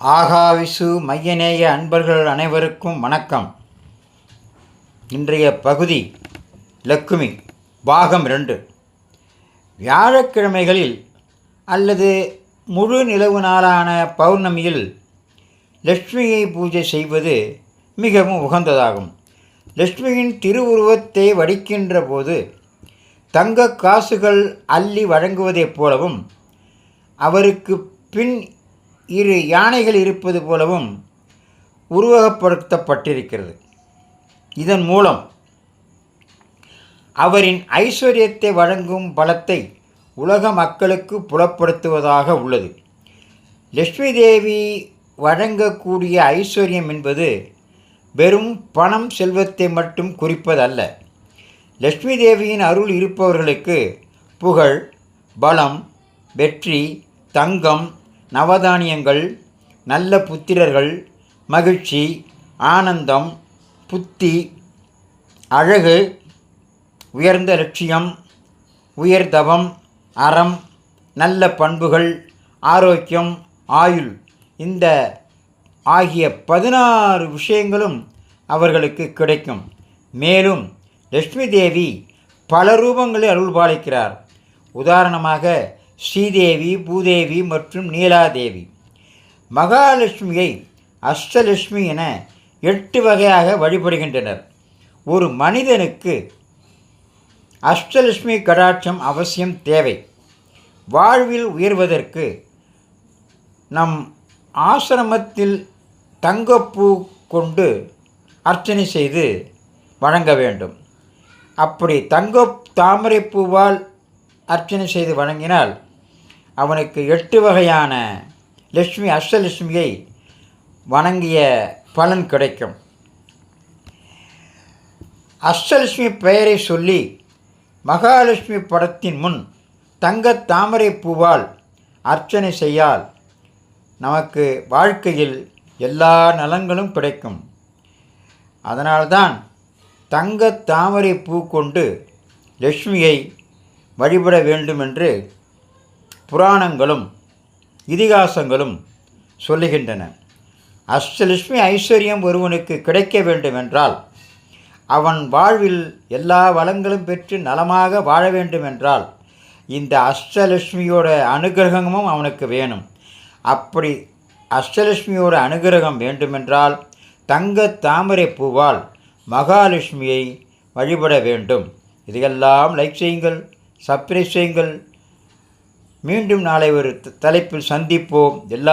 ஆகாவிசு மையநேய அன்பர்கள் அனைவருக்கும் வணக்கம். இன்றைய பகுதி லக்குமி பாகம் ரெண்டு வியாழக்கிழமைகளில் அல்லது முழு நிலவு நாளான பௌர்ணமியில் லட்சுமியை பூஜை செய்வது மிகவும் உகந்ததாகும். லட்சுமியின் திருவுருவத்தை வடிக்கின்ற போது தங்க காசுகள் அள்ளி வழங்குவதைப் போலவும் அவருக்கு பின் இரு யானைகள் இருப்பது போலவும் உருவகப்படுத்தப்பட்டிருக்கிறது. இதன் மூலம் அவரின் ஐஸ்வர்யத்தை வழங்கும் பலத்தை உலக மக்களுக்கு புலப்படுத்துவதாக உள்ளது. லட்சுமி தேவி வழங்கக்கூடிய ஐஸ்வர்யம் என்பது வெறும் பணம் செல்வத்தை மட்டும் குறிப்பதல்ல. லட்சுமி தேவியின் அருள் இருப்பவர்களுக்கு புகழ் பலம் வெற்றி தங்கம் நவதானியங்கள் நல்ல புத்திரர்கள் மகிழ்ச்சி ஆனந்தம் புத்தி அழகு உயர்ந்த லட்சியம் உயர்தவம் அறம் நல்ல பண்புகள் ஆரோக்கியம் ஆயுள். இந்த ஆகிய பதினாறு விஷயங்களும் அவர்களுக்கு கிடைக்கும். மேலும் லட்சுமி தேவி பல ரூபங்களில் அருள் பாலிக்கிறார் உதாரணமாக ஸ்ரீதேவி பூதேவி மற்றும் நீலாதேவி. மகாலட்சுமியை அஷ்டலட்சுமி என எட்டு வகையாக வழிபடுகின்றனர். ஒரு மனிதனுக்கு அஷ்டலட்சுமி கடாட்சம் அவசியம் தேவை. வாழ்வில் உயர்வதற்கு நம் ஆசிரமத்தில் தங்கப்பூ கொண்டு அர்ச்சனை செய்து வழங்க வேண்டும். அப்படி தங்க தாமரைப்பூவால் அர்ச்சனை செய்து வழங்கினால் அவனுக்கு எட்டு வகையான லட்சுமி அஷ்டலட்சுமியை வணங்கிய பலன் கிடைக்கும். அஷ்டலட்சுமி பெயரை சொல்லி மகாலட்சுமி படத்தின் முன் தங்க தாமரை பூவால் அர்ச்சனை செய்யால் நமக்கு வாழ்க்கையில் எல்லா நலங்களும் கிடைக்கும். அதனால்தான் தங்க தாமரை பூ கொண்டு லட்சுமியை வழிபட வேண்டும் என்று புராணங்களும் இதிகாசங்களும் சொல்லுகின்றன. அஷ்டலட்சுமி ஐஸ்வர்யம் ஒருவனுக்கு கிடைக்க வேண்டுமென்றால் அவன் வாழ்வில் எல்லா வளங்களும் பெற்று நலமாக வாழ வேண்டுமென்றால் இந்த அஷ்டலட்சுமியோட அனுகிரகமும் அவனுக்கு வேணும். அப்படி அஷ்டலட்சுமியோட அனுகிரகம் வேண்டுமென்றால் தங்க தாமரை பூவால் மகாலட்சுமியை வழிபட வேண்டும். இதையெல்லாம் லைக் செய்யுங்கள் சப்ஸ்கிரைப் செய்யுங்கள். மீண்டும் நாளை ஒரு தலைப்பில் சந்திப்போம். எல்லா